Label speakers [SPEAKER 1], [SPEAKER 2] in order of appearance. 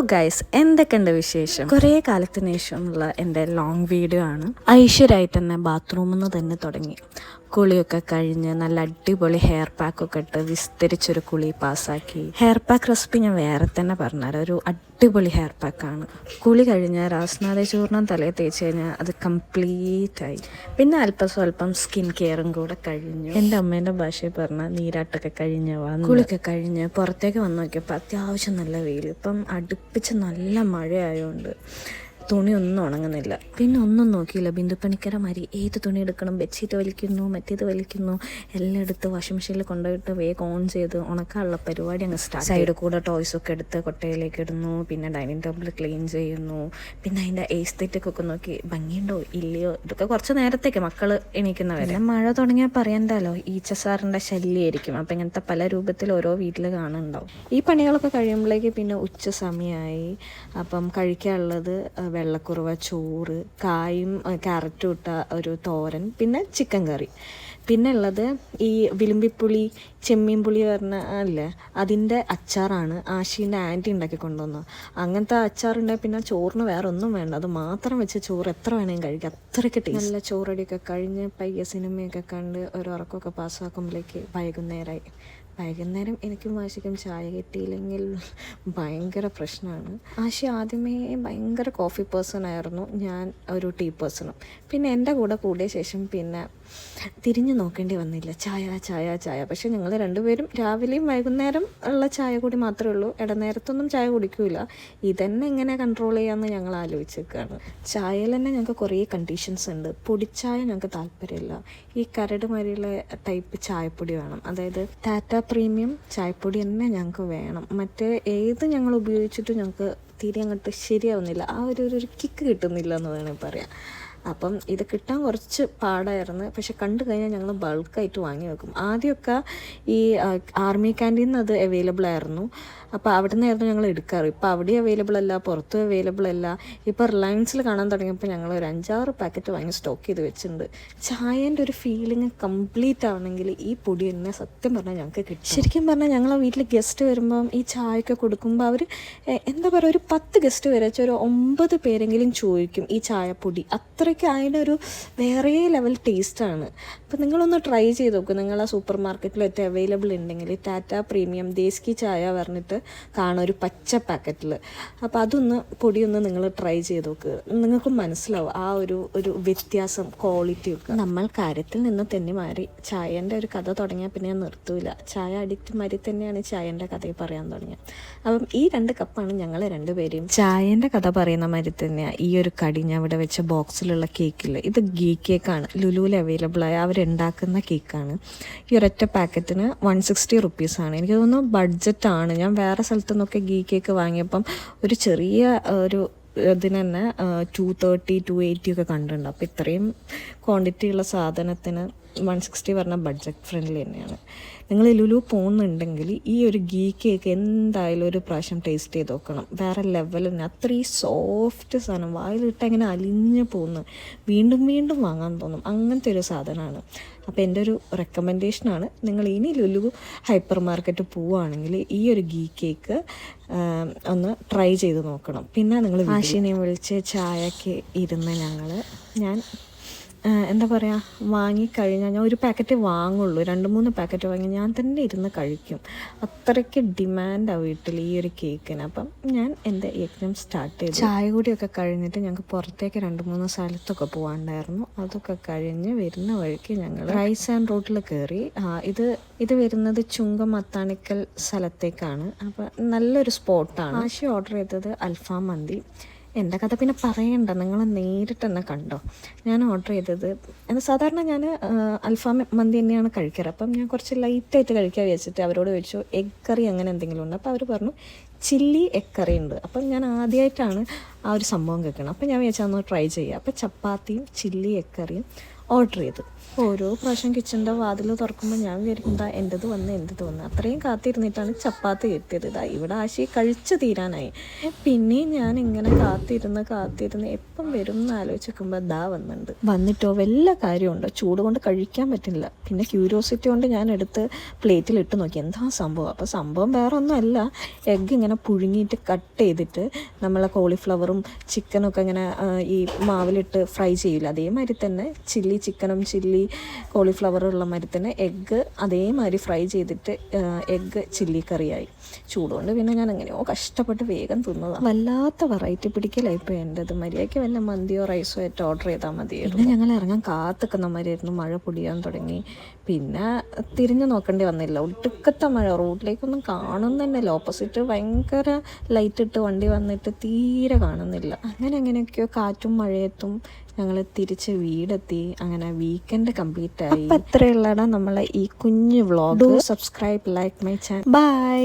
[SPEAKER 1] Guys എന്തൊക്കെയുണ്ട് വിശേഷം? കുറേ കാലത്തിന് ശേഷമുള്ള എന്റെ ലോങ് വീഡിയോ ആണ്. ഐശ്വര്യമായിട്ട് തന്നെ ബാത്റൂമിൽ നിന്ന് തന്നെ തുടങ്ങി. കുളിയൊക്കെ കഴിഞ്ഞ് നല്ല അടിപൊളി ഹെയർ പാക്കൊക്കെ ഇട്ട് വിസ്തരിച്ചൊരു കുളി പാസ്സാക്കി ഹെയർ പാക്ക് റെസിപ്പി ഞാൻ വേറെ തന്നെ പറഞ്ഞുതരാം. ഒരു അടിപൊളി ഹെയർ പാക്കാണ് കുളി കഴിഞ്ഞാൽ രാസ്നാഥ ചൂർണം തലയിൽ തേച്ച് കഴിഞ്ഞാൽ അത് കംപ്ലീറ്റ് ആയി. പിന്നെ അല്പം സ്വല്പം സ്കിൻ കെയറും കൂടെ കഴിഞ്ഞു. എന്റെ അമ്മേന്റെ ഭാഷയിൽ പറഞ്ഞാൽ നീരാട്ടൊക്കെ കഴിഞ്ഞ് വന്നു കുളിയൊക്കെ കഴിഞ്ഞ് പുറത്തേക്ക് വന്ന് നോക്കിയപ്പോൾ അത്യാവശ്യം നല്ല വെയിൽ. ഇപ്പം അടുപ്പിച്ച് നല്ല മഴയായതുകൊണ്ട് തുണിയൊന്നും ഉണങ്ങുന്നില്ല. പിന്നെ ഒന്നും നോക്കിയില്ല. ബിന്ദു പണിക്കര മാതിരി ഏത് തുണി എടുക്കണം? ബെഡ്ഷീറ്റ് വലിക്കുന്നു മറ്റേത് വലിക്കുന്നു എല്ലാം എടുത്ത് വാഷിംഗ് മെഷീനിൽ കൊണ്ടുപോയിട്ട് വേഗം ഓൺ ചെയ്ത് ഉണക്കാനുള്ള പരിപാടി അങ്ങ് സ്റ്റാർട്ട് സൈഡ് കൂടെ ടോയ്സ് ഒക്കെ എടുത്ത് കൊട്ടയിലേക്ക് ഇടുന്നു. പിന്നെ ഡൈനിങ് ടേബിൾ ക്ലീൻ ചെയ്യുന്നു. പിന്നെ അതിന്റെ ഏസ്തെറ്റൊക്കെ ഒക്കെ നോക്കി ഭംഗിയുണ്ടോ? ഇല്ലയോ? ഇതൊക്കെ കുറച്ച് നേരത്തേക്ക് മക്കൾ എണീക്കുന്നവരെ. മഴ തുടങ്ങിയാൽ പറയണ്ടല്ലോ. ഈച്ച സാറിന്റെ ശല്യമായിരിക്കും അപ്പം ഇങ്ങനത്തെ പല രൂപത്തിൽ ഓരോ വീട്ടിൽ കാണുന്നുണ്ടാവും. ഈ പണികളൊക്കെ കഴിയുമ്പോഴേക്ക് പിന്നെ ഉച്ച സമയമായി അപ്പം കഴിക്കാനുള്ളത് വെള്ളക്കുറുവ ചോറ് കായും ക്യാരറ്റും ഇട്ട ഒരു തോരൻ പിന്നെ ചിക്കൻ കറി പിന്നെ ഉള്ളത് ഈ വിളിമ്പിപ്പുളി ചെമ്മീൻ പുളി പറഞ്ഞ അല്ലേ അതിന്റെ അച്ചാറാണ് ആശീന്റെ ആന്റി ഉണ്ടാക്കി കൊണ്ടുവന്നത്. അങ്ങനത്തെ അച്ചാറുണ്ടെങ്കിൽ പിന്നെ ചോറിന് വേറെ ഒന്നും വേണ്ട. അത് മാത്രം വെച്ച് ചോറ് എത്ര വേണമെങ്കിലും കഴിക്കാം. അത്രയ്ക്ക് ടേസ്റ്റ് നല്ല ചോറടിയൊക്കെ കഴിഞ്ഞ് പയ്യ സിനിമയൊക്കെ കണ്ട് ഒരു ഉറക്കമൊക്കെ പാസ്സാക്കുമ്പോഴേക്ക് വൈകുന്നേരമായി വൈകുന്നേരം എനിക്കും ആശയ്ക്കും ചായ കിട്ടിയില്ലെങ്കിൽ ഭയങ്കര പ്രശ്നമാണ്. ആശി ആദ്യമേ ഭയങ്കര കോഫി പേഴ്സൺ ആയിരുന്നു. ഞാൻ ഒരു ടീ പേഴ്സണും പിന്നെ എന്റെ കൂടെ കൂടിയ ശേഷം പിന്നെ തിരിഞ്ഞു നോക്കേണ്ടി വന്നില്ല. ചായ ചായ ചായ. പക്ഷേ ഞങ്ങൾ രണ്ടുപേരും രാവിലെയും വൈകുന്നേരം ഉള്ള ചായ കൂടി മാത്രമേ ഉള്ളൂ. ഇടനേരത്തൊന്നും ചായ കുടിക്കൂല. ഇതന്നെ എങ്ങനെ കൺട്രോൾ ചെയ്യാമെന്ന് ഞങ്ങൾ ആലോചിച്ചേക്കാണ്. ചായയിൽ തന്നെ ഞങ്ങൾക്ക് കുറേ കണ്ടീഷൻസ് ഉണ്ട്. പൊടിച്ചായ ഞങ്ങൾക്ക് താല്പര്യമില്ല. ഈ കരട് മാതിരിയുള്ള ടൈപ്പ് ചായപ്പൊടി വേണം. അതായത് ടാറ്റ പ്രീമിയം ചായപ്പൊടി തന്നെ ഞങ്ങൾക്ക് വേണം. മറ്റേ ഏത് ഞങ്ങൾ ഉപയോഗിച്ചിട്ടും ഞങ്ങൾക്ക് തീരെ അങ്ങോട്ട് ശരിയാവുന്നില്ല. ആ ഒരു ഒരു കിക്ക് കിട്ടുന്നില്ല എന്ന് വേണമെങ്കിൽ പറയാം. അപ്പം ഇത് കിട്ടാൻ കുറച്ച് പാടായിരുന്നു. പക്ഷെ കണ്ടു കഴിഞ്ഞാൽ ഞങ്ങൾ ബൾക്കായിട്ട് വാങ്ങി വെക്കും. ആദ്യമൊക്കെ ഈ ആർമി ക്യാന്റീൻ അത് അവൈലബിൾ ആയിരുന്നു. അപ്പോൾ അവിടെ നിന്നായിരുന്നു ഞങ്ങൾ എടുക്കാറ്. ഇപ്പോൾ അവിടെ അവൈലബിൾ അല്ല പുറത്തും അവൈലബിൾ അല്ല. ഇപ്പോൾ റിലയൻസിൽ കാണാൻ തുടങ്ങിയപ്പോൾ ഞങ്ങൾ ഒരു അഞ്ചാറ് പാക്കറ്റ് വാങ്ങി സ്റ്റോക്ക് ചെയ്ത് വെച്ചിട്ടുണ്ട്. ചായേന്റെ ഒരു ഫീലിംഗ് കംപ്ലീറ്റ് ആവണമെങ്കിൽ ഈ പൊടി തന്നെ സത്യം പറഞ്ഞാൽ ഞങ്ങൾക്ക് കിട്ടും. ശരിക്കും പറഞ്ഞാൽ ഞങ്ങൾ വീട്ടിൽ ഗസ്റ്റ് വരുമ്പം ഈ ചായയൊക്കെ കൊടുക്കുമ്പോൾ അവർ എന്താ പറയുക ഒരു പത്ത് ഗസ്റ്റ് വരെ ഒരു ഒമ്പത് പേരെങ്കിലും ചോദിക്കും ഈ ചായപ്പൊടി അത്രയ്ക്ക് ഒരു വേറെ ലെവൽ ടേസ്റ്റാണ് അപ്പോൾ നിങ്ങളൊന്ന് ട്രൈ ചെയ്ത് നോക്കും. നിങ്ങൾ ആ സൂപ്പർ മാർക്കറ്റിലൊക്കെ അവൈലബിൾ ഉണ്ടെങ്കിൽ ടാറ്റ പ്രീമിയം ദേസ്കി ചായ പറഞ്ഞിട്ട് കാണും ഒരു പച്ച പാക്കറ്റിൽ അപ്പോൾ അതൊന്ന് പൊടിയൊന്ന് നിങ്ങൾ ട്രൈ ചെയ്ത് നോക്ക്. നിങ്ങൾക്ക് മനസ്സിലാവും ആ ഒരു ഒരു വ്യത്യാസം ക്വാളിറ്റി ഒക്കെ. നമ്മൾ കാര്യത്തിൽ നിന്ന് തന്നെ മാറി ചായന്റെ ഒരു കഥ തുടങ്ങിയാൽ പിന്നെ ഞാൻ നിർത്തൂല. ചായ അഡിക്റ്റ് മാതിരി തന്നെയാണ് ചായന്റെ കഥയിൽ പറയാൻ തുടങ്ങിയത്. അപ്പം ഈ രണ്ട് കപ്പാണ് ഞങ്ങൾ രണ്ടുപേരെയും ചായന്റെ കഥ പറയുന്ന മാതിരി തന്നെയാണ് ഈ ഒരു കടി ഞാൻ ഇവിടെ വെച്ച ബോക്സിലുള്ള കേക്കിൽ ഇത് ഗീ കേക്കാണ്. ലുലുവിൽ അവൈലബിൾ ആയ അവരുണ്ടാക്കുന്ന കേക്കാണ്. ഈ ഒരൊറ്റ പാക്കറ്റിന് വൺ സിക്സ്റ്റി റുപ്പീസാണ് എനിക്ക് തോന്നുന്നു ബഡ്ജറ്റാണ് ഞാൻ വേറെ സ്ഥലത്തു നിന്നൊക്കെ ഗീ കേക്ക് വാങ്ങിയപ്പം ഒരു ചെറിയ ഒരു ഇതിന് തന്നെ ടു തേർട്ടി ടു എയ്റ്റി ഒക്കെ കണ്ടിട്ടുണ്ട്. അപ്പോൾ ഇത്രയും ക്വാണ്ടിറ്റിയുള്ള സാധനത്തിന് വൺ സിക്സ്റ്റി പറഞ്ഞാൽ ബഡ്ജറ്റ് ഫ്രണ്ട്ലി തന്നെയാണ്. നിങ്ങൾ ലുലു പോകുന്നുണ്ടെങ്കിൽ ഈ ഒരു ഗീ കേക്ക് എന്തായാലും ഒരു പ്രാവശ്യം ടേസ്റ്റ് ചെയ്ത് നോക്കണം. വേറെ ലെവൽ തന്നെ അത്രയും സോഫ്റ്റ് സാധനം. വായിലിട്ട് ഇങ്ങനെ അലിഞ്ഞു പോകുന്നു. വീണ്ടും വീണ്ടും വാങ്ങാൻ തോന്നും. അങ്ങനത്തെ ഒരു സാധനമാണ്. അപ്പോൾ എന്റെ ഒരു റെക്കമെൻഡേഷനാണ് നിങ്ങൾ ഇനി ലുലു ഹൈപ്പർ മാർക്കറ്റ് പോവുകയാണെങ്കിൽ ഈ ഒരു ഗീ കേക്ക് ഒന്ന് ട്രൈ ചെയ്ത് നോക്കണം. പിന്നെ നിങ്ങൾ ആശിനെ വിളിച്ച് ചായക്ക് ഇരുന്ന് ഞങ്ങൾ ഞാൻ എന്താ പറയുക വാങ്ങിക്കഴിഞ്ഞാൽ ഞാൻ ഒരു പാക്കറ്റ് വാങ്ങുള്ളൂ. രണ്ട് മൂന്ന് പാക്കറ്റ് വാങ്ങി ഞാൻ തന്നെ ഇരുന്ന് കഴിക്കും. അത്രയ്ക്ക് ഡിമാൻഡാണ് വീട്ടിൽ ഈ ഒരു കേക്കിന്. അപ്പം ഞാൻ എന്റെ യജ്ഞം സ്റ്റാർട്ട് ചെയ്തു. ചായ കൂടിയൊക്കെ കഴിഞ്ഞിട്ട് ഞങ്ങൾക്ക് പുറത്തേക്ക് രണ്ട് മൂന്ന് സ്ഥലത്തൊക്കെ പോകാണ്ടായിരുന്നു അതൊക്കെ കഴിഞ്ഞ് വരുന്ന വഴിക്ക് ഞങ്ങൾ റൈസ് ആൻഡ് റോട്ടിൽ കയറി ഇത് ഇത് വരുന്നത് ചുങ്കം അത്താണിക്കൽ സ്ഥലത്തേക്കാണ്. അപ്പം നല്ലൊരു സ്പോട്ടാണ്. ആശി ഓർഡർ ചെയ്തത് അൽഫാം മന്തി. എന്റെ കഥ പിന്നെ പറയണ്ട. നിങ്ങൾ നേരിട്ട് തന്നെ കണ്ടോ? ഞാൻ ഓർഡർ ചെയ്തത് സാധാരണ ഞാൻ അൽഫാം മന്തി തന്നെയാണ് കഴിക്കാറ്. അപ്പം ഞാൻ കുറച്ച് ലൈറ്റായിട്ട് കഴിക്കാൻ വിചാരിച്ചിട്ട് അവരോട് ചോദിച്ചു എഗ് കറി അങ്ങനെ എന്തെങ്കിലും ഉണ്ട്? അപ്പോൾ അവർ പറഞ്ഞു ചില്ലി എഗ് കറി ഉണ്ട്. അപ്പം ഞാൻ ആദ്യമായിട്ടാണ് ആ ഒരു സംഭവം കേൾക്കണം അപ്പം ഞാൻ വിചാരിച്ചാൽ ഒന്ന് ട്രൈ ചെയ്യുക അപ്പം ചപ്പാത്തിയും ചില്ലി എഗ് കറിയും ഓർഡർ ചെയ്തു. ഓരോ പ്രാവശ്യം കിച്ചന്റെ വാതിൽ തുറക്കുമ്പോൾ ഞാൻ വിചാരിക്കും എന്താ എന്റെത് വന്ന് എന്റെത് വന്ന്. അത്രയും കാത്തിരുന്നിട്ടാണ് ചപ്പാത്തി കിട്ടിയത്. ഇതാ ഇവിടെ ആശി കഴിച്ചു തീരാനായി. പിന്നെയും ഞാൻ ഇങ്ങനെ കാത്തിരുന്ന് കാത്തിരുന്ന് എപ്പം വരും എന്ന് ആലോചിക്കുമ്പോൾ ദാ വന്നിട്ടുണ്ട് വന്നിട്ടോ വല്ല കാര്യമുണ്ടോ? ചൂട് കൊണ്ട് കഴിക്കാൻ പറ്റില്ല. പിന്നെ ക്യൂരിയോസിറ്റി കൊണ്ട് ഞാൻ എടുത്ത് പ്ലേറ്റിൽ ഇട്ട് നോക്കി. എന്താ സംഭവം? അപ്പോൾ സംഭവം വേറെ ഒന്നുമല്ല എഗ്ഗ് ഇങ്ങനെ പുഴുങ്ങിയിട്ട് കട്ട് ചെയ്തിട്ട് നമ്മളെ കോളിഫ്ലവറും ചിക്കനൊക്കെ ഇങ്ങനെ ഈ മാവിലിട്ട് ഫ്രൈ ചെയ്യില്ല അതേമാതിരി തന്നെ ചില്ലി ചിക്കനും ചില്ലി കോളിഫ്ലവറും ഉള്ള മാതിരി തന്നെ എഗ്ഗ് അതേമാതിരി ഫ്രൈ ചെയ്തിട്ട് എഗ്ഗ് ചില്ലി കറിയായി ചൂടുകൊണ്ട് പിന്നെ ഞാൻ എങ്ങനെയോ കഷ്ടപ്പെട്ട് വേഗം തിന്നതാണ് വല്ലാത്ത വെറൈറ്റി പിടിക്കലായി ഇപ്പോൾ എന്റെത് മര്യാദയ്ക്ക് വല്ല മന്തിയോ റൈസോ ഏറ്റവും ഓർഡർ ചെയ്താൽ മതിയായിരുന്നു ഞങ്ങൾ ഇറങ്ങാൻ കാത്തുക്കുന്ന മാതിരിയായിരുന്നു. മഴ പൊടിയാൻ തുടങ്ങി. പിന്നെ തിരിഞ്ഞു നോക്കേണ്ടി വന്നില്ല. ഒടുക്കത്തെ മഴ. റോഡിലേക്കൊന്നും കാണുന്നതന്നെയല്ല. ഓപ്പോസിറ്റ് ഭയങ്കര ലൈറ്റ് ഇട്ട് വണ്ടി വന്നിട്ട് തീരെ കാണുന്നില്ല. അങ്ങനെ അങ്ങനെയൊക്കെയോ കാറ്റും മഴയത്തും ഞങ്ങൾ തിരിച്ച് വീടെത്തി അങ്ങനെ വീക്കെൻഡ് കംപ്ലീറ്റ് ആയി. അപ്പം അത്രയുള്ളതാണ് നമ്മളെ ഈ കുഞ്ഞു vlog subscribe like my channel bye